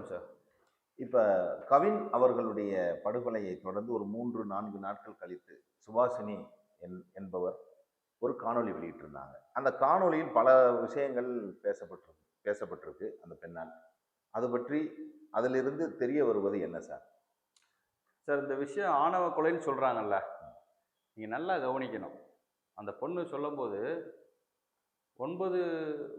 வணக்கம் சார் இப்போ கவின் அவர்களுடைய படுகொலையை தொடர்ந்து ஒரு மூன்று நான்கு நாட்கள் கழித்து சுபாஷினி என் என்பவர் ஒரு காணொளி வெளியிட்டிருந்தாங்க. அந்த காணொளியில் பல விஷயங்கள் பேசப்பட்டிருக்கு பேசப்பட்டிருக்கு அந்த பெண்ணால். அது பற்றி அதிலிருந்து தெரிய வருவது என்ன சார் சார் இந்த விஷயம் ஆணவ கொலைன்னு சொல்கிறாங்கல்ல நீங்கள் நல்லா கவனிக்கணும். அந்த பொண்ணு சொல்லும்போது ஒன்பது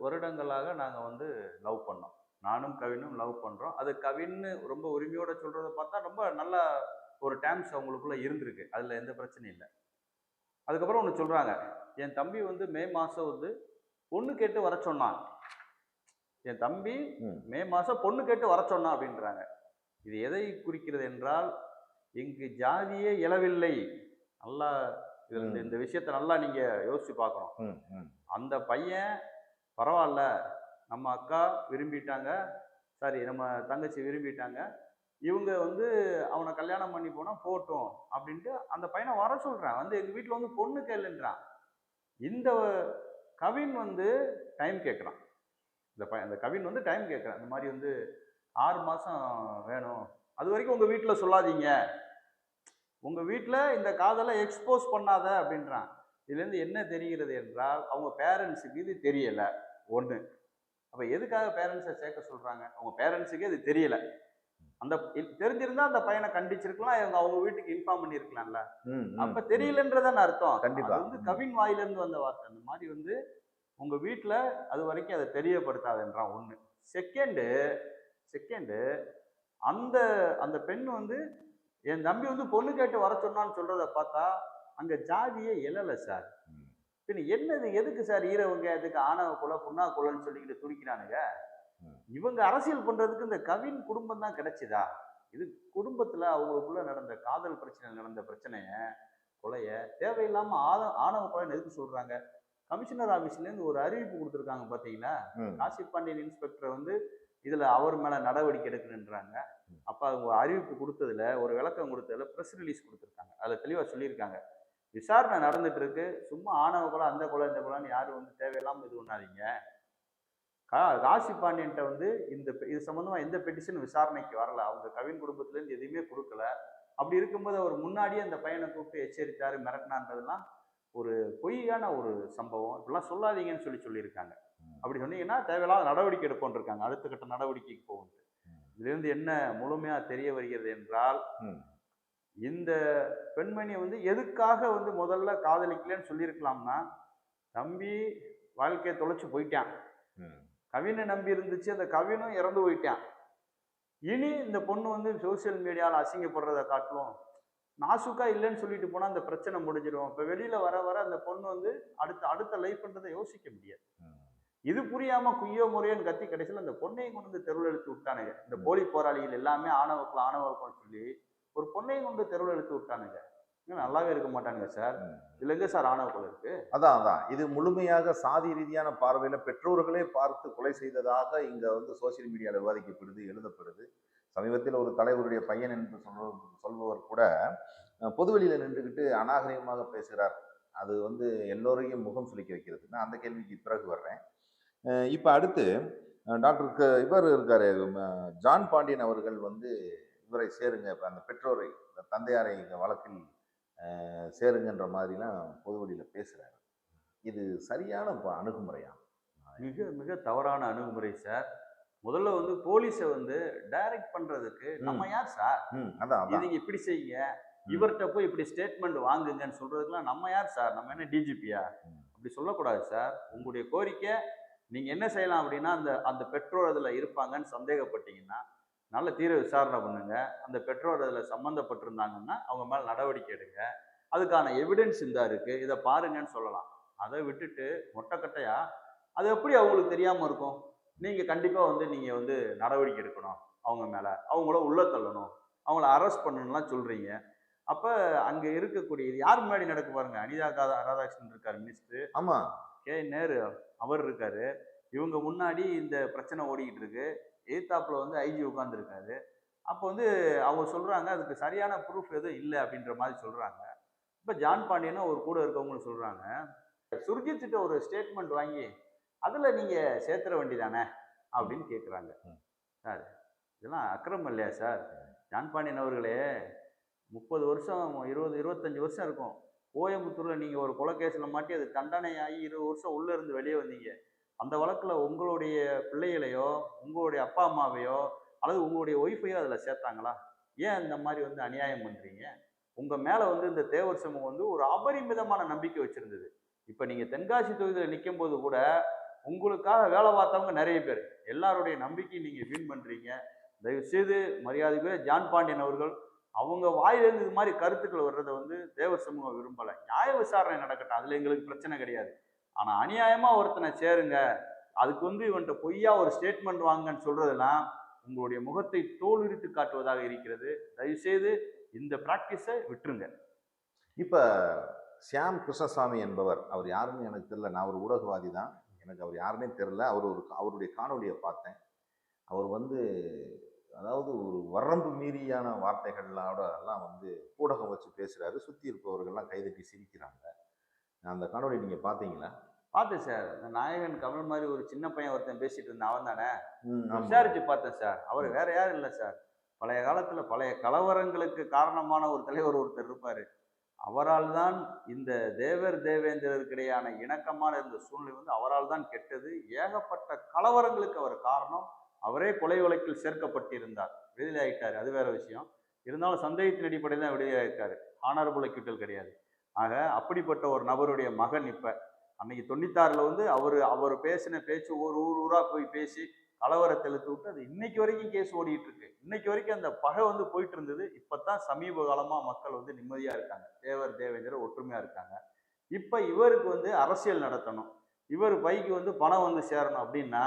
வருடங்களாக நாங்கள் வந்து லவ் பண்ணோம். நானும் கவினும் லவ் பண்ணுறோம் அது கவின்னு ரொம்ப உரிமையோட சொல்கிறத பார்த்தா ரொம்ப நல்ல ஒரு டேம்ஸ் அவங்களுக்குள்ள இருந்திருக்கு. அதில் எந்த பிரச்சனையும் இல்லை. அதுக்கப்புறம் ஒன்று சொல்கிறாங்க என் தம்பி வந்து மே மாதம் வந்து பொண்ணு கேட்டு வர சொன்னான். என் தம்பி ம். மாதம் பொண்ணு கேட்டு வர சொன்னான் அப்படின்றாங்க. இது எதை குறிக்கிறது என்றால் இங்கு ஜாதியே இழவில்லை நல்லா இதுல இந்த- விஷயத்தை நல்லா நீங்கள் யோசிச்சு பார்க்கணும். அந்த பையன் பரவாயில்ல. நம்ம அக்கா விரும்பிட்டாங்க. சாரி நம்ம தங்கச்சி விரும்பிட்டாங்க. இவங்க வந்து அவனை கல்யாணம் பண்ணி போனால் போட்டோம் அப்படின்ட்டு அந்த பையனை வர சொல்கிறான் வந்து எங்கள் வீட்டில் வந்து பொண்ணு கேளுன்றான். இந்த கவின் வந்து டைம் கேட்குறான் இந்த பையன் இந்த கவின் வந்து டைம் கேட்குறான் இந்த மாதிரி வந்து ஆறு மாதம் வேணும். அது வரைக்கும் உங்கள் வீட்டில் சொல்லாதீங்க. உங்கள் வீட்டில் இந்த காதலை எக்ஸ்போஸ் பண்ணாத அப்படின்றான். இதுலேருந்து என்ன தெரிகிறது என்றால் அவங்க பேரண்ட்ஸுக்கு இது தெரியலை. ஒன்று அப்போ எதுக்காக பேரண்ட்ஸை சேர்க்க சொல்கிறாங்க அவங்க பேரண்ட்ஸுக்கே இது தெரியலை. அந்த தெரிஞ்சிருந்தா அந்த பையனை கண்டிச்சிருக்கலாம். இவங்க அவங்க வீட்டுக்கு இன்ஃபார்ம் பண்ணியிருக்கலாம்ல அப்ப. தெரியலன்றதான அர்த்தம். கண்டிப்பா. வந்து கவின் வாயிலிருந்து வந்த வார்த்தை. அந்த மாதிரி வந்து உங்க வீட்ல அது வரைக்கும் அதை தெரியப்படுத்தாதுன்றான் ஒண்ணு. செகண்டு செகண்டு அந்த அந்த பெண் வந்து என் தம்பி வந்து பொண்ணு கேட்டு வர சொன்னான்னு சொல்றத பார்த்தா அங்க ஜாதியே எழல சார். ம். பின்ன என்னது எதுக்கு சார் ஈரவங்க எதுக்கு ஆணவ கொலை புண்ணா கொலைன்னு சொல்லிக்கிட்டு துடிக்கிறானுங்க. இவங்க அரசியல் பண்றதுக்கு இந்த கவின் குடும்பம் தான் கிடைச்சுதா? இது குடும்பத்துல அவங்களுக்குள்ள நடந்த காதல் பிரச்சனை நடந்த பிரச்சனைய கொலைய தேவையில்லாம ஆத ஆணவ கொலைன்னு எதுக்கு சொல்றாங்க? கமிஷனர் ஆபீஸ்ல இருந்து ஒரு அறிவிப்பு கொடுத்துருக்காங்க பாத்தீங்களா? ம். காசி பாண்டியன் இன்ஸ்பெக்டர் வந்து இதுல அவர் மேல நடவடிக்கை எடுக்கணுன்றாங்க. அப்ப அவங்க அறிவிப்பு கொடுத்ததுல ஒரு விளக்கம் கொடுத்ததுல ப்ரெஸ் ரிலீஸ் கொடுத்துருக்காங்க. அதுல தெளிவா சொல்லியிருக்காங்க. விசாரணை நடந்துட்டு இருக்கு சும்மா ஆணவ கொலை அந்த கொலை இந்த கொலைன்னு யாரும் வந்து தேவையில்லாம இது பண்ணாதீங்க. கா காசி பாண்டியன்ட்ட வந்து இந்த இது சம்பந்தமா எந்த பெட்டிஷன் விசாரணைக்கு வரல. அவங்க கவின் குடும்பத்துல இருந்து எதுவுமே கொடுக்கல. அப்படி இருக்கும்போது அவர் முன்னாடியே அந்த பையனை கூப்பிட்டு எச்சரித்தாரு மிரட்டினான்றதெல்லாம் ஒரு பொய்யான ஒரு சம்பவம். இப்படிலாம் சொல்லாதீங்கன்னு சொல்லி சொல்லியிருக்காங்க. அப்படி சொன்னீங்கன்னா தேவையில்லாத நடவடிக்கை எடுப்போம்னு இருக்காங்க அடுத்த கட்ட நடவடிக்கைக்கு போகும் ம். இதிலிருந்து என்ன முழுமையா தெரிய வருகிறது என்றால். இந்த பெண்மணி வந்து எதுக்காக வந்து முதல்ல காதலிக்கலன்னு சொல்லியிருக்கலாம்னா தம்பி வாழ்க்கையை தொலைச்சு போயிட்டான். கவினை நம்பி இருந்துச்சு அந்த கவினும் இறந்து போயிட்டான் இனி இந்த பொண்ணு வந்து சோஷியல் மீடியாவில் அசிங்கப்படுறதை காட்டிலும் நாசுக்கா இல்லைன்னு சொல்லிட்டு போனால் அந்த பிரச்சனை முடிஞ்சிடும் இப்போ வெளியில் வர வர அந்த பொண்ணு வந்து அடுத்த அடுத்த லைஃப்ன்றதை யோசிக்க முடியாது. இது புரியாம குய்யோ முறையோன்னு கத்தி கடைசியில் அந்த பொண்ணையும் கொண்டு வந்து தெருவில் இழுத்து விட்டானுங்க இந்த. போலி போராளிகள் எல்லாமே ஆணவக்குள்ள ஆணவக்குன்னு சொல்லி ஒரு பொண்ணையும் கொண்டு தெருவில் இழுத்து விட்டானுங்க. நல்லாவே இருக்க மாட்டானுங்க சார். எங்க சார் ஆணவக்குள்ள இருக்கு. அதான் அதான். இது முழுமையாக சாதி ரீதியான பார்வையில பெற்றோர்களே பார்த்து கொலை செய்ததாக இங்க வந்து சோசியல் மீடியாவில் விவாதிக்கப்படுது எழுதப்படுது. சமீபத்தில் ஒரு தலைவருடைய பையன் என்று சொல்ற சொல்பவர் கூட பொதுவெளியில நின்றுக்கிட்டு அநாகரிகமாக பேசுகிறார். அது வந்து எல்லோரையும் முகம் வைக்கிறது நான் அந்த கேள்விக்கு பிறகு வர்றேன். இப்ப அடுத்து டாக்டர் இவர் இருக்காரு ஜான் பாண்டியன் அவர்கள் வந்து இவரை சேருங்க. இப்ப அந்த பெற்றோரை இந்த தந்தையாரை இந்த வழக்கில் சேருங்கன்ற மாதிரிலாம் பொதுவெளியில் பேசுகிறாரு இது சரியான அணுகுமுறையா? மிக மிக தவறான அணுகுமுறை சார். முதல்ல வந்து போலீஸை வந்து டைரக்ட் பண்றதுக்கு நம்ம யார் சார்? அதான் அதான். நீங்க இப்படி செய்யுங்க. இவர்கிட்ட போய் இப்படி ஸ்டேட்மெண்ட் வாங்குங்கன்னு சொல்றதுக்குலாம் நம்ம யார் சார்? நம்ம என்ன டிஜிபியா. அப்படி சொல்லக்கூடாது சார். உங்களுடைய கோரிக்கை நீங்க என்ன செய்யலாம் அப்படின்னா அந்த அந்த பெற்றோர் அதுல இருப்பாங்கன்னு சந்தேகப்பட்டீங்கன்னா நல்ல தீர விசாரணை பண்ணுங்க. அந்த பெற்றோர் அதுல சம்மந்தப்பட்டிருந்தாங்கன்னா அவங்க மேல நடவடிக்கை எடுங்க. அதுக்கான எவிடன்ஸ் இந்த இருக்கு. இதை பாருங்கன்னு சொல்லலாம். அதை விட்டுட்டு மொட்டைக்கட்டையா அது எப்படி அவங்களுக்கு தெரியாம இருக்கும்? நீங்க கண்டிப்பா வந்து நீங்க வந்து நடவடிக்கை எடுக்கணும் அவங்க மேல. அவங்கள உள்ள தள்ளணும். அவங்கள அரெஸ்ட் பண்ணணும்லாம் சொல்றீங்க. அப்ப அங்க இருக்கக்கூடிய இது யார் முன்னாடி நடக்க பாருங்க? அனிதா கா- ராதாகிருஷ்ணன் இருக்காரு மினிஸ்டர் ஆமா. கே. நேரு அவர் இருக்காரு. இவங்க முன்னாடி இந்த பிரச்சனை ஓடிக்கிட்டு இருக்கு. எய்தாப்புல வந்து ஐஜி உட்காந்துருக்காரு அப்போ வந்து அவங்க சொல்றாங்க அதுக்கு சரியான ப்ரூஃப் எதுவும் இல்லை அப்படின்ற மாதிரி சொல்றாங்க. இப்போ ஜான் பாண்டியனும் ஒரு கூட இருக்கவங்களும் சொல்றாங்க சுர்ஜித்திட்ட ஒரு ஸ்டேட்மெண்ட் வாங்கி அதுல நீங்க சேர்த்துற வேண்டிதானே அப்படின்னு கேட்குறாங்க. சார் இதெல்லாம் அக்கிரமம் இல்லையா சார்? ஜான் பாண்டியன் அவர்களே முப்பது வருஷம் இருபது இருபத்தஞ்சு வருஷம் இருக்கும். கோயம்புத்தூர்ல நீங்க ஒரு கொலைகேஸில் மாட்டி அது தண்டனையாகி இருபது வருஷம் உள்ள இருந்து வெளியே வந்தீங்க. அந்த வழக்கில் உங்களுடைய பிள்ளைகளையோ உங்களுடைய அப்பா அம்மாவையோ அல்லது உங்களுடைய ஒய்ஃபையோ அதில் சேர்த்தாங்களா? ஏன் இந்த மாதிரி வந்து அநியாயம் பண்ணுறீங்க உங்கள் மேலே வந்து இந்த தேவர் சமூகம் வந்து ஒரு அபரிமிதமான நம்பிக்கை வச்சுருந்தது. இப்போ நீங்கள் தென்காசி தொகுதியில் நிற்கும் போது கூட உங்களுக்காக வேலை பார்த்தவங்க நிறைய பேர். எல்லாருடைய நம்பிக்கையும் நீங்கள் வீண் பண்ணுறீங்க தயவுசெய்து மரியாதைக்குரிய ஜான் பாண்டியன் அவர்கள் அவங்க வாயிலிருந்து இது மாதிரி கருத்துக்கள் வர்றதை வந்து தேவர் சமூகம் விரும்பலை. நியாய விசாரணை நடக்கட்டும். அதில் எங்களுக்கு பிரச்சனை கிடையாது. ஆனால் அநியாயமாக ஒருத்தனை சேருங்க. அதுக்கு வந்து இவன்கிட்ட பொய்யா ஒரு ஸ்டேட்மெண்ட் வாங்கன்னு சொல்றதெல்லாம் உங்களுடைய முகத்தை தோலுரித்து காட்டுவதாக இருக்கிறது. தயவுசெய்து இந்த ப்ராக்டிஸை விட்டுருங்க. இப்போ சியாம் கிருஷ்ணசாமி என்பவர் அவர் யாருன்னு எனக்கு தெரியல. நான் ஒரு ஊடகவாதி தான். எனக்கு அவர் யாருன்னே தெரியல. அவர் ஒரு அவருடைய காணொலியை பார்த்தேன். அவர் வந்து அதாவது ஒரு வரம்பு மீறியான வார்த்தைகளோட எல்லாம் வந்து ஊடகம் வச்சு பேசுகிறாரு சுற்றி இருப்பவர்கள்லாம் கைதட்டி சிரிக்கிறாங்க. அந்த காணொளி நீங்க பார்த்தீங்களா? பார்த்தேன் சார். இந்த நாயகன் கமல் மாதிரி ஒரு சின்ன பையன் ஒருத்தன் பேசிட்டு இருந்தான். அவன் தானே. விசாரிச்சு பார்த்தேன் சார். அவர் வேற யாரும் இல்லை சார். பழைய காலத்துல பழைய கலவரங்களுக்கு காரணமான ஒரு தலைவர் ஒருத்தர் இருப்பாரு. அவரால் தான் இந்த தேவர் தேவேந்திரருக்கிடையான இணக்கமான இருந்த சூழ்நிலை வந்து அவரால் தான் கெட்டது. ஏகப்பட்ட கலவரங்களுக்கு அவர் காரணம். அவரே கொலை வழக்கில் சேர்க்கப்பட்டிருந்தார். விடுதலை அது வேற விஷயம். இருந்தாலும் சந்தேகத்தின் அடிப்படையில் தான் விடுதலை ஆயிருக்காரு. ஆனரபுள் அக்யூட்டல் கிடையாது. ஆக அப்படிப்பட்ட ஒரு நபருடைய மகன் இப்போ அன்னைக்கு தொண்ணூத்தாறில் வந்து அவர் அவர் பேசின பேச்சு ஒரு ஊர் ஊராக போய் பேசி கலவரத்தை இழுத்து விட்டு அது இன்னைக்கு வரைக்கும் கேஸ் ஓடிட்டு இருக்கு. இன்னைக்கு வரைக்கும் அந்த பகை வந்து போயிட்டு இருந்தது. இப்பதான் சமீப காலமாக மக்கள் வந்து நிம்மதியாக இருக்காங்க. தேவர் தேவேந்திரர் ஒற்றுமையாக இருக்காங்க. இப்போ இவருக்கு வந்து அரசியல் நடத்தணும். இவர் பைக்கு வந்து பணம் வந்து சேரணும் அப்படின்னா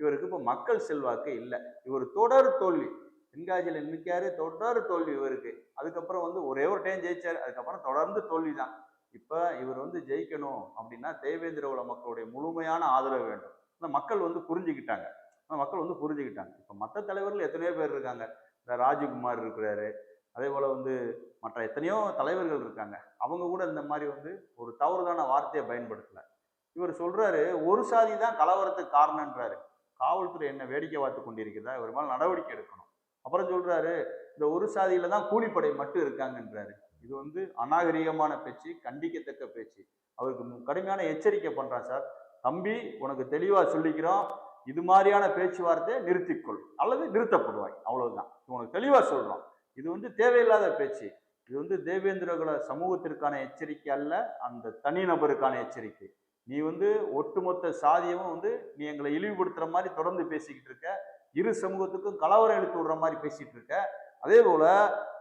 இவருக்கு இப்போ மக்கள் செல்வாக்கு இல்லை. இவர் தொடர் தோல்வி. தென்காசியில் நிற்காரு தொடர் தோல்வி இவருக்கு. அதுக்கப்புறம் வந்து ஒரே ஒரு டைம் ஜெயிச்சார். அதுக்கப்புறம் தொடர்ந்து தோல்வி தான் இப்போ இவர் வந்து ஜெயிக்கணும் அப்படின்னா தேவேந்திர உல மக்களுடைய முழுமையான ஆதரவு வேண்டும். இந்த மக்கள் வந்து புரிஞ்சுக்கிட்டாங்க. அந்த மக்கள் வந்து புரிஞ்சுக்கிட்டாங்க. இப்போ மற்ற தலைவர்கள் எத்தனையோ பேர் இருக்காங்க. இந்த ராஜகுமார் இருக்கிறாரு. அதே போல் வந்து மற்ற எத்தனையோ தலைவர்கள் இருக்காங்க. அவங்க கூட இந்த மாதிரி வந்து ஒரு தவறுதான வார்த்தையை பயன்படுத்தலை. இவர் சொல்கிறாரு ஒரு சாதி தான் கலவரத்துக்கு காரணன்றாரு காவல்துறை என்ன வேடிக்கை பார்த்து கொண்டிருக்கிறதா? இவர் மேலே நடவடிக்கை எடுக்கணும். அப்புறம் சொல்றாரு இந்த ஒரு சாதியில தான் கூலிப்படை மட்டும் இருக்காங்கன்றாரு. இது வந்து அநாகரிகமான பேச்சு கண்டிக்கத்தக்க பேச்சு. அவருக்கு கடுமையான எச்சரிக்கை பண்றான் சார். தம்பி உனக்கு தெளிவா சொல்லிக்கிறோம். இது மாதிரியான பேச்சுவார்த்தையை நிறுத்திக்கொள். அல்லது நிறுத்தப்படுவாய். அவ்வளவுதான். உனக்கு தெளிவா சொல்றோம். இது வந்து தேவையில்லாத பேச்சு. இது வந்து தேவேந்திரகுல சமூகத்திற்கான எச்சரிக்கை அல்ல அந்த தனிநபருக்கான எச்சரிக்கை. நீ வந்து ஒட்டுமொத்த சாதியமும் வந்து நீ எங்களை இழிவுபடுத்துற மாதிரி தொடர்ந்து பேசிக்கிட்டு இருக்க. இரு சமூகத்துக்கும் கலவரம் இழுத்து விடுற மாதிரி பேசிட்டு இருக்க. அதே போல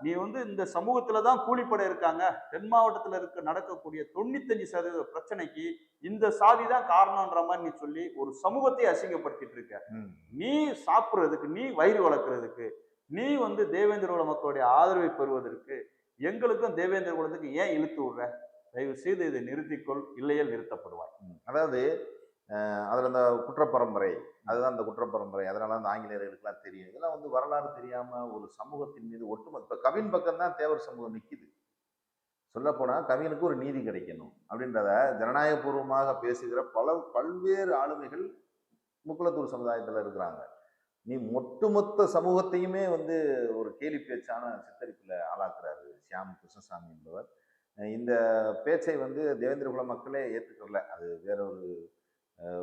நீ வந்து இந்த சமூகத்துல தான் கூலிப்படை இருக்காங்க. தென் மாவட்டத்துல இருக்க நடக்கக்கூடிய தொண்ணூத்தஞ்சு சதவீத பிரச்சனைக்கு இந்த சாதி தான் காரணம்ன்ற மாதிரி நீ சொல்லி ஒரு சமூகத்தை அசிங்கப்படுத்திட்டு இருக்க. நீ சாப்பிட்றதுக்கு நீ வயிறு வளர்க்கறதுக்கு நீ வந்து தேவேந்திர குல மக்களுடைய ஆதரவை பெறுவதற்கு எங்களுக்கும் தேவேந்திர குலத்துக்கு ஏன் இழுத்து விடுற? தயவு செய்து இதை நிறுத்திக்கொள் இல்லையேல் நிறுத்தப்படுவாய். அதாவது அதுல அந்த குற்றப்பரம்பரை அதுதான் அந்த குற்றப்பரம்பரை. அதனால அந்த ஆங்கிலேயர்களுக்கெல்லாம் தெரியும். இதெல்லாம் வந்து வரலாறு தெரியாம ஒரு சமூகத்தின் மீது ஒட்டுமொத்த இப்போ கவின் பக்கம் தான் தேவர் சமூகம் நிற்கிது சொல்லப்போனால் கவினுக்கு ஒரு நீதி கிடைக்கணும் அப்படின்றத ஜனநாயகபூர்வமாக பேசுகிற பல பல்வேறு ஆளுமைகள் முக்குளத்தூர் சமுதாயத்தில் இருக்கிறாங்க. நீ ஒட்டுமொத்த சமூகத்தையுமே வந்து ஒரு கேலி பேச்சான சித்தரிப்பில் ஆளாக்குறாரு சியாம் கிருஷ்ணசாமி என்பவர். இந்த பேச்சை வந்து தேவேந்திர குல மக்களே ஏற்றுக்கல அது வேற ஒரு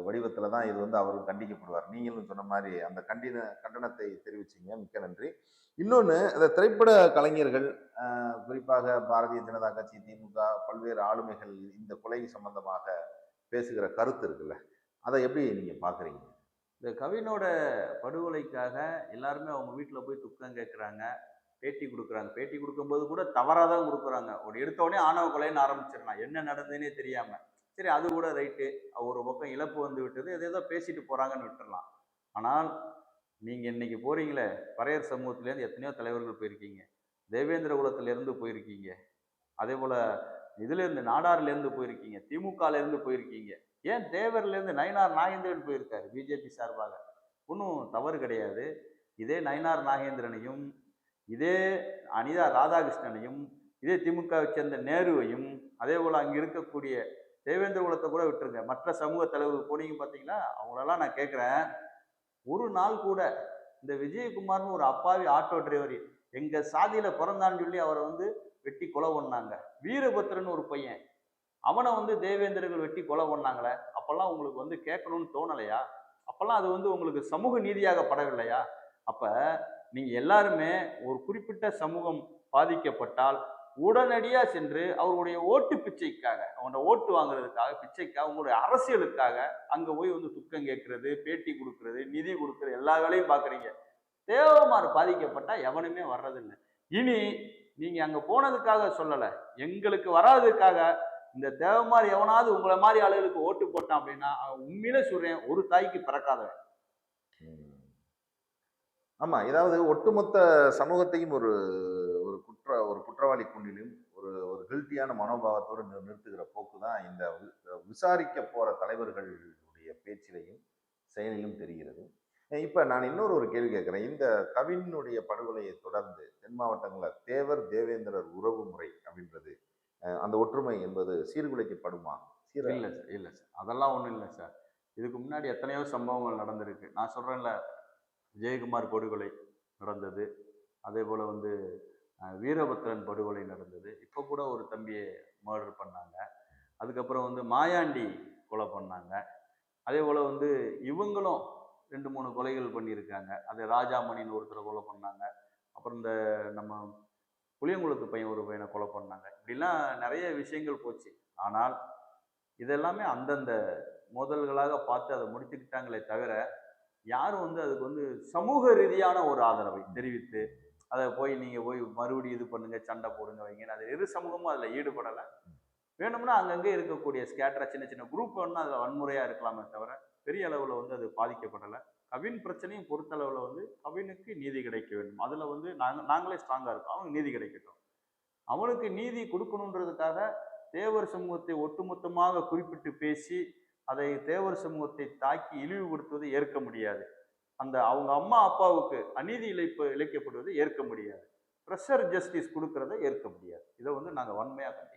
வடிவத்தில் தான் இது வந்து அவரும் கண்டிக்கப்படுவார். நீங்களும் சொன்ன மாதிரி அந்த கண்டின கண்டனத்தை தெரிவிச்சீங்க. மிக்க நன்றி. இன்னொன்று அந்த திரைப்பட கலைஞர்கள் குறிப்பாக பாரதிய ஜனதா கட்சி திமுக பல்வேறு ஆளுமைகள் இந்த கொலை சம்பந்தமாக பேசுகிற கருத்து இருக்குல்ல அதை எப்படி நீங்கள் பார்க்குறீங்க இந்த கவினோட படுகொலைக்காக எல்லாருமே அவங்க வீட்டில் போய் துக்கம் கேட்குறாங்க பேட்டி கொடுக்குறாங்க. பேட்டி கொடுக்கும்போது கூட தவறாக தான் கொடுக்குறாங்க. ஒரு எடுத்தோடனே ஆணவ கொலைன்னு ஆரம்பிச்சிடலாம். என்ன நடந்ததுன்னே தெரியாமல் சரி அது கூட ரைட்டு. ஒரு பக்கம் இழப்பு வந்து விட்டது எது ஏதோ பேசிட்டு போகிறாங்கன்னு விட்டுடலாம் ஆனால் நீங்கள் இன்னைக்கு போகிறீங்களே பறையர் சமூகத்துலேருந்து எத்தனையோ தலைவர்கள் போயிருக்கீங்க. தேவேந்திர குலத்திலேருந்து போயிருக்கீங்க. அதே போல் இதுலேருந்து இருந்து போயிருக்கீங்க திமுகலேருந்து போயிருக்கீங்க. ஏன் தேவர்லேருந்து நயனார் நாகேந்திரன் போயிருக்காரு பிஜேபி சார்பாக? ஒன்றும் தவறு கிடையாது. இதே நயனார் நாகேந்திரனையும் இதே அனிதா ராதாகிருஷ்ணனையும் இதே திமுகவை சேர்ந்த நேருவையும் அதே போல் அங்கே இருக்கக்கூடிய தேவேந்திர குலத்தை கூட விட்டுருங்க. மற்ற சமூக தலைவர்கள் போனீங்க பார்த்தீங்கன்னா அவங்களெல்லாம் நான் கேட்குறேன். ஒரு நாள் கூட இந்த விஜயகுமார்னு ஒரு அப்பாவி ஆட்டோ டிரைவர் எங்கள் சாதியில் பிறந்தான்னு சொல்லி அவரை வந்து வெட்டி கொலை பண்ணாங்க. வீரபத்ரன் ஒரு பையன். அவனை வந்து தேவேந்திரர்கள் வெட்டி கொலை பண்ணாங்களே. அப்போல்லாம் உங்களுக்கு வந்து கேட்கணும்னு தோணலையா? அப்போல்லாம் அது வந்து உங்களுக்கு சமூக நீதியாக படவில்லையா? அப்போ நீங்கள் எல்லாருமே ஒரு குறிப்பிட்ட சமூகம் பாதிக்கப்பட்டால் உடனடியாக சென்று அவருடைய ஓட்டு பிச்சைக்காக அவங்களோட ஓட்டு வாங்குறதுக்காக பிச்சைக்காக உங்களுடைய அரசியலுக்காக அங்கே போய் வந்து துக்கம் கேட்கறது பேட்டி கொடுக்கறது நிதி கொடுக்கறது எல்லா வேலையும் பார்க்குறீங்க. தேவமார் பாதிக்கப்பட்டால் எவனுமே வர்றதில்லை. இனி நீங்கள் அங்கே போனதுக்காக சொல்லலை. எங்களுக்கு வராததுக்காக இந்த தேவமார் எவனாவது உங்களை மாதிரி ஆளுகளுக்கு ஓட்டு போட்டான் அப்படின்னா உண்மையிலே சொல்கிறேன் ஒரு தாய்க்கு பிறக்காதவன். ஆமாம் ஏதாவது ஒட்டுமொத்த சமூகத்தையும் ஒரு குற்ற ஒரு குற்றவாளி குண்டிலும் ஒரு ஒரு கில்ட்டியான மனோபாவத்தோடு நிறுத்துகிற போக்கு தான் இந்த விசாரிக்க போகிற தலைவர்களுடைய பேச்சிலையும் செயலிலும் தெரிகிறது. இப்போ நான் இன்னொரு ஒரு கேள்வி கேட்குறேன். இந்த கவினுடைய படுகொலையை தொடர்ந்து தென் மாவட்டங்களில் தேவர் தேவேந்திரர் உறவு முறை அப்படின்றது அந்த ஒற்றுமை என்பது சீர்குலைக்கப்படுமா? சீர? இல்லை சார் இல்லை சார். அதெல்லாம் ஒன்றும் இல்லை சார். இதுக்கு முன்னாடி எத்தனையோ சம்பவங்கள் நடந்திருக்கு. நான் சொல்கிறேன்ல ஜெயக்குமார் படுகொலை நடந்தது. அதே போல் வந்து வீரபத்ரன் படுகொலை நடந்தது. இப்போ கூட ஒரு தம்பியை மர்டர் பண்ணாங்க. அதுக்கப்புறம் வந்து மாயாண்டி கொலை பண்ணாங்க. அதே போல் வந்து இவங்களும் ரெண்டு மூணு கொலைகள் பண்ணியிருக்காங்க. அது ராஜாமணின்னு ஒருத்தரை கொலை பண்ணாங்க. அப்புறம் இந்த நம்ம புளியங்குளத்து பையன் ஒரு பையனை கொலை பண்ணாங்க. இப்படிலாம் நிறைய விஷயங்கள் போச்சு. ஆனால் இதெல்லாமே அந்தந்த மோதல்களாக பார்த்து அதை முடித்துக்கிட்டாங்களே தவிர யாரும் வந்து அதுக்கு வந்து சமூக ரீதியான ஒரு ஆதரவை தெரிவித்து அதை போய் நீங்கள் போய் மறுபடியும் இது பண்ணுங்கள் சண்டை போடுங்க வைங்கன்னு அது இரு சமூகமும் அதில் ஈடுபடலை. வேணும்னா அங்கங்கே இருக்கக்கூடிய ஸ்கேட்டரா சின்ன சின்ன குரூப் வேணும்னா அதில் வன்முறையாக இருக்கலாமே தவிர பெரிய அளவில் வந்து அது பாதிக்கப்படலை. கவின் பிரச்சனையும் பொறுத்தளவில் வந்து கவினுக்கு நீதி கிடைக்க வேண்டும். அதில் வந்து நாங்கள் நாங்களே ஸ்ட்ராங்காக இருக்கோம். அவனுக்கு நீதி கிடைக்கட்டும். அவனுக்கு நீதி கொடுக்கணுன்றதுக்காக தேவர் சமூகத்தை ஒட்டுமொத்தமாக குறிப்பிட்டு பேசி அதை தேவர் சமூகத்தை தாக்கி இழிவுபடுத்துவதை ஏற்க முடியாது. அந்த அவங்க அம்மா அப்பாவுக்கு அநீதி இழைப்பு இழைக்கப்படுவதை ஏற்க முடியாது. ப்ரெஷர் ஜஸ்டிஸ் கொடுக்கறத ஏற்க முடியாது. இதை வந்து நாங்கள் வன்மையாக கண்டிக்கிறோம்.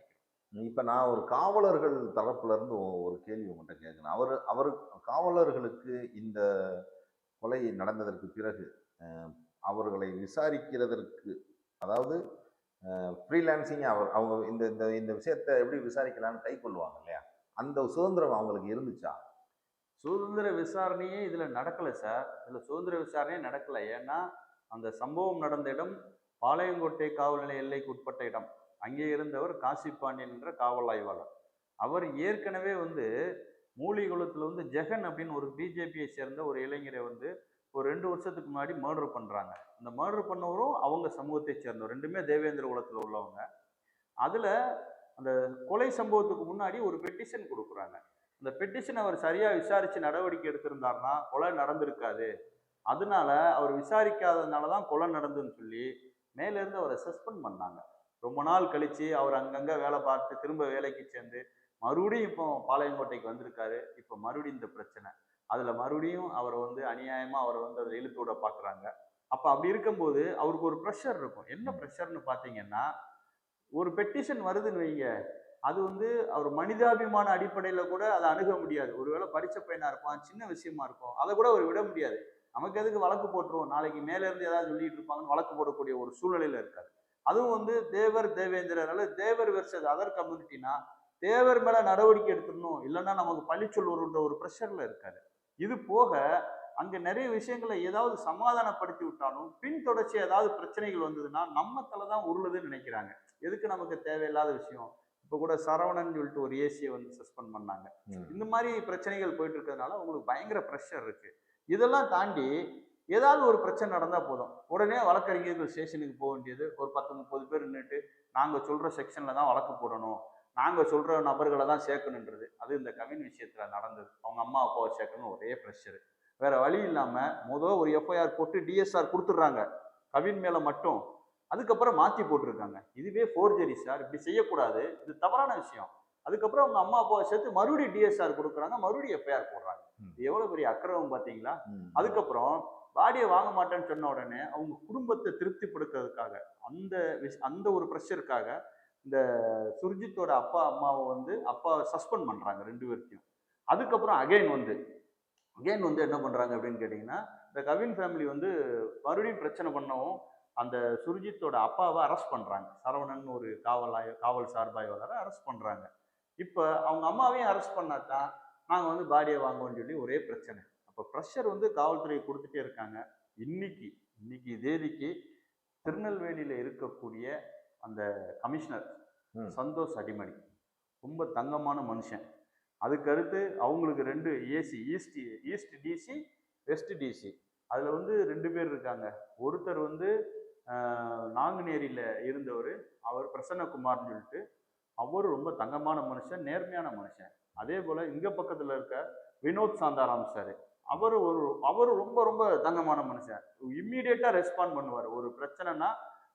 இப்போ நான் ஒரு காவலர்கள் தரப்புலேருந்து ஒரு கேள்வி உங்கள்கிட்ட கேட்குறேன். அவர் அவர் காவலர்களுக்கு இந்த கொலை நடந்ததற்கு பிறகு அவர்களை விசாரிக்கிறதற்கு அதாவது ஃப்ரீலான்சிங் அவர் அவங்க இந்த இந்த இந்த விஷயத்தை எப்படி விசாரிக்கலாம்னு கை கொள்வாங்க இல்லையா? அந்த சுதந்திரம் அவங்களுக்கு இருந்துச்சா? சுதந்திர விசாரணையே இதில் நடக்கலை சார். இதில் சுதந்திர விசாரணையே நடக்கலை. ஏன்னா அந்த சம்பவம் நடந்த இடம் பாளையங்கோட்டை காவல் நிலைய எல்லைக்கு உட்பட்ட இடம். அங்கே இருந்தவர் காசி பாண்டியன் என்ற காவல் ஆய்வாளர். அவர் ஏற்கனவே வந்து மூலிகுளத்தில் வந்து ஜெகன் அப்படின்னு ஒரு பிஜேபியை சேர்ந்த ஒரு இளைஞரை வந்து ஒரு ரெண்டு வருஷத்துக்கு முன்னாடி மர்டர் பண்ணுறாங்க அந்த மர்டர் பண்ணவரும் அவங்க சமூகத்தை சேர்ந்தவர். ரெண்டுமே தேவேந்திர குலத்தில் உள்ளவங்க. அதில் அந்த கொலை சம்பவத்துக்கு முன்னாடி ஒரு பெட்டிஷன் கொடுக்குறாங்க. அந்த பெட்டிஷன் அவர் சரியாக விசாரித்து நடவடிக்கை எடுத்திருந்தாருன்னா கொலை நடந்திருக்காது. அதனால அவர் விசாரிக்காததுனால தான் கொலை நடந்துன்னு சொல்லி மேலேருந்து அவரை சஸ்பெண்ட் பண்ணாங்க. ரொம்ப நாள் கழிச்சு அவர் அங்கங்கே வேலை பார்த்து திரும்ப வேலைக்கு சேர்ந்து மறுபடியும் இப்போ பாளையங்கோட்டைக்கு வந்திருக்காரு. இப்போ மறுபடியும் இந்த பிரச்சனை. அதில் மறுபடியும் அவரை வந்து அநியாயமாக அவரை வந்து அதில் இழுத்து விட பார்க்குறாங்க அப்போ அப்படி இருக்கும்போது அவருக்கு ஒரு ப்ரெஷர் இருக்கும். என்ன ப்ரெஷர்னு பார்த்தீங்கன்னா ஒரு பெட்டிஷன் வருதுன்னு வைங்க. அது வந்து அவர் மனிதாபிமான அடிப்படையில் கூட அதை அணுக முடியாது. ஒருவேளை படித்த பையனாக இருப்பான் சின்ன விஷயமா இருக்கும் அதை கூட அவர் விட முடியாது. நமக்கு எதுக்கு வழக்கு போட்டுருவோம்? நாளைக்கு மேலே இருந்து ஏதாவது சொல்லிட்டு இருப்பாங்கன்னு வழக்கு போடக்கூடிய ஒரு சூழ்நிலையில் இருக்காரு. அதுவும் வந்து தேவர் தேவேந்திரர் அல்லது தேவர் வெர்சஸ் அதர் கம்யூனிட்டினா தேவர் மேலே நடவடிக்கை எடுத்துடணும் இல்லைன்னா நமக்கு பழி சொல்லுவோன்ற ஒரு ப்ரெஷரில் இருக்காரு. இது போக அங்கே நிறைய விஷயங்களை ஏதாவது சமாதானப்படுத்தி விட்டாலும் பின்தொடர்ச்சி ஏதாவது பிரச்சனைகள் வந்ததுன்னா நம்ம தலை தான் உருளுதுன்னு நினைக்கிறாங்க. எதுக்கு நமக்கு தேவையில்லாத விஷயம்? இப்போ கூட சரவணன் சொல்லிட்டு ஒரு ஏசியை வந்து சஸ்பெண்ட் பண்ணாங்க. இந்த மாதிரி பிரச்சனைகள் போயிட்டு இருக்கிறதுனால உங்களுக்கு பயங்கர ப்ரெஷர் இருக்கு. இதெல்லாம் தாண்டி ஏதாவது ஒரு பிரச்சனை நடந்தால் போதும். உடனே வழக்கறிஞர்கள் ஸ்டேஷனுக்கு போக வேண்டியது. ஒரு பத்து முப்பது பேர் நின்றுட்டு நாங்கள் சொல்கிற செக்ஷனில் தான் வழக்கு போடணும். நாங்கள் சொல்கிற நபர்களை தான் சேர்க்கணுன்றது அது இந்த கவின் விஷயத்தில் நடந்தது. அவங்க அம்மா அப்பாவை சேர்க்கணும் ஒரே ப்ரெஷர் வேற வழி இல்லாமல் மொதல் ஒரு எஃப்ஐஆர் போட்டு டிஎஸ்ஆர் கொடுத்துட்றாங்க. கவின் மேலே மட்டும் அதுக்கப்புறம் மாற்றி போட்டிருக்காங்க. இதுவே ஃபோர்ஜரி சார் இப்படி செய்யக்கூடாது. இது தவறான விஷயம். அதுக்கப்புறம் அவங்க அம்மா அப்பாவை சேர்த்து மறுபடியும் டிஎஸ்ஆர் கொடுக்குறாங்க. மறுபடியும் எஃப்ஐஆர் போடுறாங்க. இது எவ்வளோ பெரிய அக்கிரமம் பார்த்தீங்களா. அதுக்கப்புறம் பாடியை வாங்க மாட்டேன்னு சொன்ன உடனே அவங்க குடும்பத்தை திருப்திப்படுத்துறதுக்காக அந்த விஷ் அந்த ஒரு ப்ரெஷருக்காக இந்த சுர்ஜித்தோட அப்பா அம்மாவை வந்து அப்பாவை சஸ்பெண்ட் பண்ணுறாங்க ரெண்டு பேர்த்தையும். அதுக்கப்புறம் அகைன் வந்து அகைன் வந்து என்ன பண்ணுறாங்க அப்படின்னு கேட்டிங்கன்னா இந்த கவின் ஃபேமிலி வந்து மறுபடியும் பிரச்சனை பண்ணவும் அந்த சுர்ஜித்தோட அப்பாவை அரெஸ்ட் பண்றாங்க. சரவணன் ஒரு காவல் ஆய- காவல் சார்பாய்வாளரை அரெஸ்ட் பண்றாங்க. இப்போ அவங்க அம்மாவையும் அரெஸ்ட் பண்ணாதான் நாங்கள் வந்து பாடியை வாங்குவோம்னு சொல்லி ஒரே பிரச்சனை. அப்போ ப்ரெஷர் வந்து காவல்துறை கொடுத்துட்டே இருக்காங்க. இன்னைக்கு இன்னைக்கு தேதிக்கு திருநெல்வேலியில் இருக்கக்கூடிய அந்த கமிஷனர். சந்தோஷ் அடிமணி. ரொம்ப தங்கமான மனுஷன். அதுக்கு அடுத்து அவங்களுக்கு ரெண்டு AC east east DC west DC அதில் வந்து ரெண்டு பேர் இருக்காங்க. ஒருத்தர் வந்து நாங்குநேரியில் இருந்தவர் அவர் பிரசன்னகுமார்னு சொல்லிட்டு அவரும் ரொம்ப தங்கமான மனுஷன் நேர்மையான மனுஷன். அதே போல் இங்கே பக்கத்தில் இருக்க வினோத் சாந்தாராம் சார் அவர் ஒரு அவர் ரொம்ப ரொம்ப தங்கமான மனுஷன். இம்மீடியட்டாக ரெஸ்பாண்ட் பண்ணுவார். ஒரு பிரச்சனைனா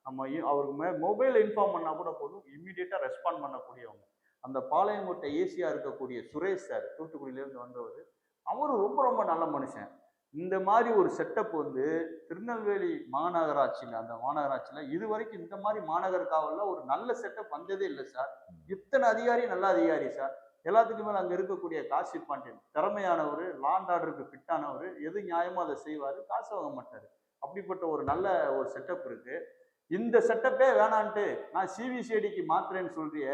நம்ம அவருக்கு மே மொபைல் இன்ஃபார்ம் பண்ணால் கூட போதும். இம்மீடியட்டாக ரெஸ்பாண்ட் பண்ணக்கூடியவங்க. அந்த பாளையங்கோட்டை ஏசியாக இருக்கக்கூடிய சுரேஷ் சார் தூத்துக்குடியிலேருந்து வந்தவர் அவர் ரொம்ப ரொம்ப நல்ல மனுஷன். இந்த மாதிரி ஒரு செட்டப் வந்து திருநெல்வேலி மாநகராட்சியில் அந்த மாநகராட்சியில் இது வரைக்கும் இந்த மாதிரி மாநகர காவலில் ஒரு நல்ல செட்டப் வந்ததே இல்லை சார் இத்தனை அதிகாரி நல்ல அதிகாரி சார் எல்லாத்துக்கும் மேலே அங்கே இருக்கக்கூடிய காசி பாண்டியன் திறமையானவர் லாண்ட் ஆர்டருக்கு ஃபிட்டானவர் எது நியாயமோ அதை செய்வார் காசு வாங்க மாட்டார். அப்படிப்பட்ட ஒரு நல்ல ஒரு செட்டப் இருக்குது இந்த செட்டப்பே வேணான்ட்டு நான் சிபிசிஐடிக்கு மாத்துறேன்னு சொல்றிய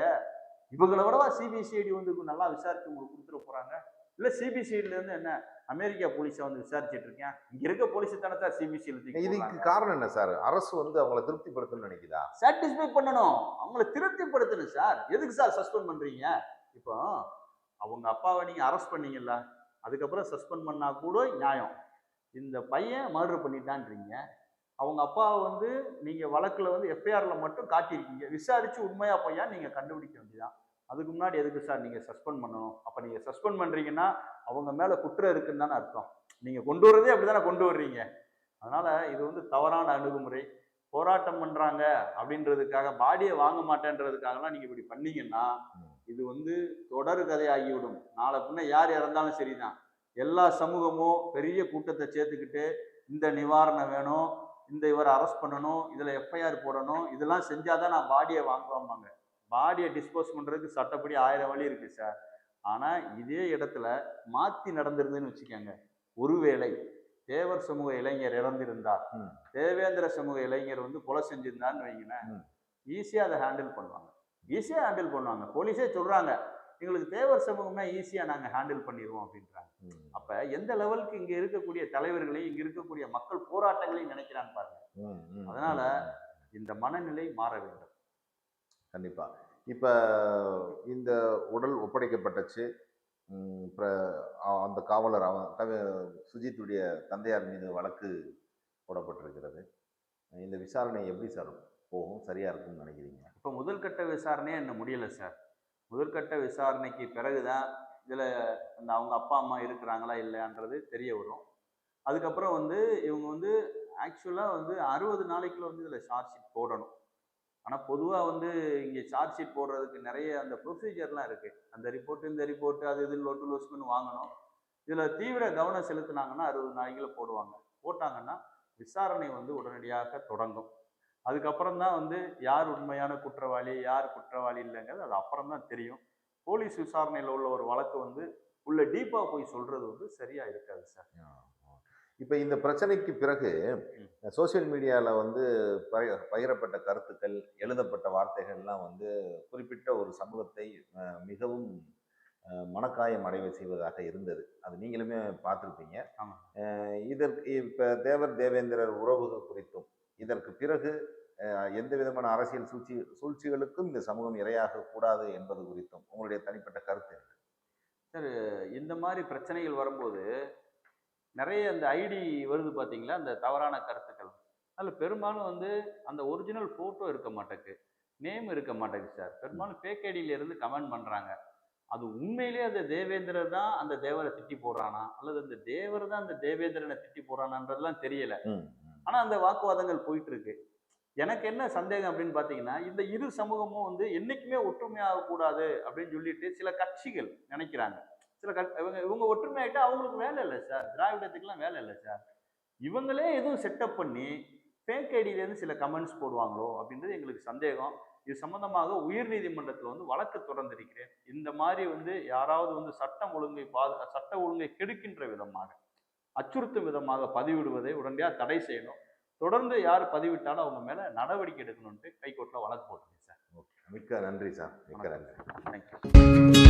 இவங்களை விடவா சிபிசிஐடி வந்து நல்லா விசாரித்து உங்களுக்கு கொடுத்துட போகிறாங்க இல்ல சிபிசிஐடில இருந்து என்ன? அமெரிக்கா போலீஸை வந்து விசாரிச்சிட்டு இருக்கேன். இங்க இருக்க போலீஸ் தானே சார் சிபிசிஐடி இதுக்கு காரணம் என்ன சார்? அரசு வந்து அவங்கள திருப்திப்படுத்தணும்னு நினைக்குதா? சாட்டிஸ்ஃபை பண்ணணும். அவங்கள திருப்திப்படுத்தணும் சார். எதுக்கு சார் சஸ்பெண்ட் பண்றீங்க? இப்போ அவங்க அப்பாவை நீங்க அரெஸ்ட் பண்ணீங்கல்ல அதுக்கப்புறம் சஸ்பெண்ட் பண்ணா கூட நியாயம். இந்த பையன் மர்டர் பண்ணிட்டான்றீங்க. அவங்க அப்பாவை வந்து நீங்க வழக்குல வந்து எஃப்ஐஆர்ல மட்டும் காட்டியிருக்கீங்க. விசாரிச்சு உண்மையா பையன் நீங்க கண்டுபிடிக்க வேண்டியதான் அதுக்கு முன்னாடி எதுக்கு சார் நீங்க சஸ்பெண்ட் பண்ணணும்? அப்ப நீங்க சஸ்பெண்ட் பண்றீங்கன்னா அவங்க மேல குற்றம் இருக்குன்னு தானே அர்த்தம். நீங்க கொண்டு வர்றதே அப்படிதானே கொண்டு வர்றீங்க? அதனால இது வந்து தவறான அணுகுமுறை. போராட்டம் பண்றாங்க அப்படின்றதுக்காக பாடியை வாங்க மாட்டேன்றதுக்காகலாம் நீங்க இப்படி பண்ணீங்கன்னா. இது வந்து தொடர் கதையாகிவிடும். நாளை பின்ன யார் இறந்தாலும் சரிதான். எல்லா சமூகமும் பெரிய கூட்டத்தை சேர்த்துக்கிட்டு இந்த நிவாரணம் வேணும் இந்த இவரை அரெஸ்ட் பண்ணணும் இதுல எஃப்ஐஆர் போடணும் இதெல்லாம் செஞ்சாதான் நான் பாடியை வாங்குவாங்க பாடியை டிஸ்போஸ் பண்றதுக்கு சட்டப்படி ஆயிரம் வழி இருக்கு சார் ஆனா இதே இடத்துல மாத்தி நடந்திருந்துன்னு வச்சுக்கோங்க. ஒருவேளை தேவர் சமூக இளைஞர் இறந்திருந்தார். ம். தேவேந்திர சமூக இளைஞர் வந்து கொலை செஞ்சிருந்தான்னு வைங்களேன். ஈஸியாக அதை ஹேண்டில் பண்ணுவாங்க. ஈஸியாக ஹேண்டில் பண்ணுவாங்க. போலீஸே சொல்றாங்க எங்களுக்கு தேவர் சமூகமே ஈஸியாக நாங்கள் ஹேண்டில் பண்ணிடுவோம் அப்படின்றாங்க. அப்ப எந்த லெவலுக்கு இங்க இருக்கக்கூடிய தலைவர்களையும் இங்க இருக்கக்கூடிய மக்கள் போராட்டங்களையும் நினைக்கிறாங்க பாருங்க. அதனால. இந்த மனநிலை மாற வேண்டும். கண்டிப்பாக இப்போ இந்த உடல் ஒப்படைக்கப்பட்டுச்சு. அந்த காவலர் அவன் சுஜித்துடைய தந்தையார் மீது வழக்கு போடப்பட்டிருக்கிறது. இந்த விசாரணை எப்படி சார் போகும்? சரியாக இருக்கும்னு நினைக்கிறீங்க? இப்போ முதல்கட்ட விசாரணையே என்ன முடியலை சார். முதற்கட்ட விசாரணைக்கு பிறகுதான் இதில் அந்த அவங்க அப்பா அம்மா இருக்கிறாங்களா இல்லையான்றது தெரிய வரும். அதுக்கப்புறம் வந்து இவங்க வந்து ஆக்சுவலாக வந்து அறுபது நாளைக்குள்ள வந்து இதில் சார்ஜ் ஷீட் போடணும். ஆனால் பொதுவாக வந்து இங்கே சார்ஜ் ஷீட் போடுறதுக்கு நிறைய அந்த ப்ரொசீஜர்லாம் இருக்குது அந்த ரிப்போர்ட் இந்த ரிப்போர்ட் அது இது லோட்டு லொசுக்குன்னு வாங்கணும். இதில் தீவிர கவனம் செலுத்துனாங்கன்னா அறுபது நாய்களை போடுவாங்க. போட்டாங்கன்னா விசாரணை வந்து உடனடியாக தொடங்கும். அதுக்கப்புறம் தான் வந்து யார் உண்மையான குற்றவாளி யார் குற்றவாளி இல்லைங்கிறது அது அப்புறம் தான் தெரியும். போலீஸ் விசாரணையில் உள்ள ஒரு வழக்கு வந்து உள்ள டீப்பாக போய் சொல்கிறது வந்து சரியாக இருக்காது சார். இப்போ இந்த பிரச்சனைக்கு பிறகு ம். சோஷியல் மீடியாவில் வந்து பய- பகிரப்பட்ட கருத்துக்கள் எழுதப்பட்ட வார்த்தைகள்லாம் வந்து குறிப்பிட்ட ஒரு சமூகத்தை மிகவும் மனக்காயம் அடைவை செய்வதாக இருந்தது அது நீங்களுமே பார்த்துருப்பீங்க இதற்கு இப்போ தேவர் தேவேந்திரர் உறவுகள் குறித்தும் இதற்கு பிறகு எந்த விதமான அரசியல் சூழ்ச்சி சூழ்ச்சிகளுக்கும் இந்த சமூகம் இரையாக கூடாது என்பது குறித்தும் உங்களுடைய தனிப்பட்ட கருத்து? சார் இந்த மாதிரி பிரச்சனைகள் வரும்போது நிறைய அந்த ஐடி வருது பார்த்தீங்களா? அந்த தவறான கருத்துக்கள். அதில் பெரும்பாலும் வந்து அந்த ஒரிஜினல் ஃபோட்டோ இருக்க மாட்டேங்குது நேம் இருக்க மாட்டேங்குது சார் பெரும்பாலும் ஃபேக் இருந்து கமெண்ட் பண்ணுறாங்க அது உண்மையிலேயே அந்த தேவேந்திரர் தான் அந்த தேவரை திட்டி போடுறானா? அல்லது அந்த தேவர் தான் அந்த தேவேந்திரனை திட்டி போடுறானான்றதுலாம் தெரியல. ஆனா அந்த வாக்குவாதங்கள் போயிட்டு இருக்கு எனக்கு என்ன சந்தேகம் அப்படின்னு பாத்தீங்கன்னா இந்த இரு சமூகமும் வந்து என்னைக்குமே ஒற்றுமையாக கூடாது அப்படின்னு சொல்லிட்டு சில கட்சிகள் நினைக்கிறாங்க. சில கட் இவங்க இவங்க ஒற்றுமையாயிட்டா அவங்களுக்கு வேலை இல்லை சார். திராவிடத்துக்குலாம் வேலை இல்லை சார். இவங்களே எதுவும் செட்டப் பண்ணி ஃபேக் ஐடியிலேருந்து சில கமெண்ட்ஸ் போடுவாங்களோ அப்படின்றது எங்களுக்கு சந்தேகம். இது சம்பந்தமாக உயர்நீதிமன்றத்தில் வந்து வழக்கு தொடர்ந்திருக்கிறேன். இந்த மாதிரி வந்து யாராவது வந்து சட்டம் ஒழுங்கை பாது சட்ட ஒழுங்கை கெடுக்கின்ற விதமாக அச்சுறுத்தும் விதமாக பதிவிடுவதை உடனடியாக தடை செய்யணும். தொடர்ந்து யார் பதிவிட்டாலும் அவங்க மேலே நடவடிக்கை எடுக்கணும்ட்டு கைகோட்டில் வழக்கு போட்டுருங்க சார். மிக்க நன்றி சார். மிக்க நன்றி. தேங்க்யூ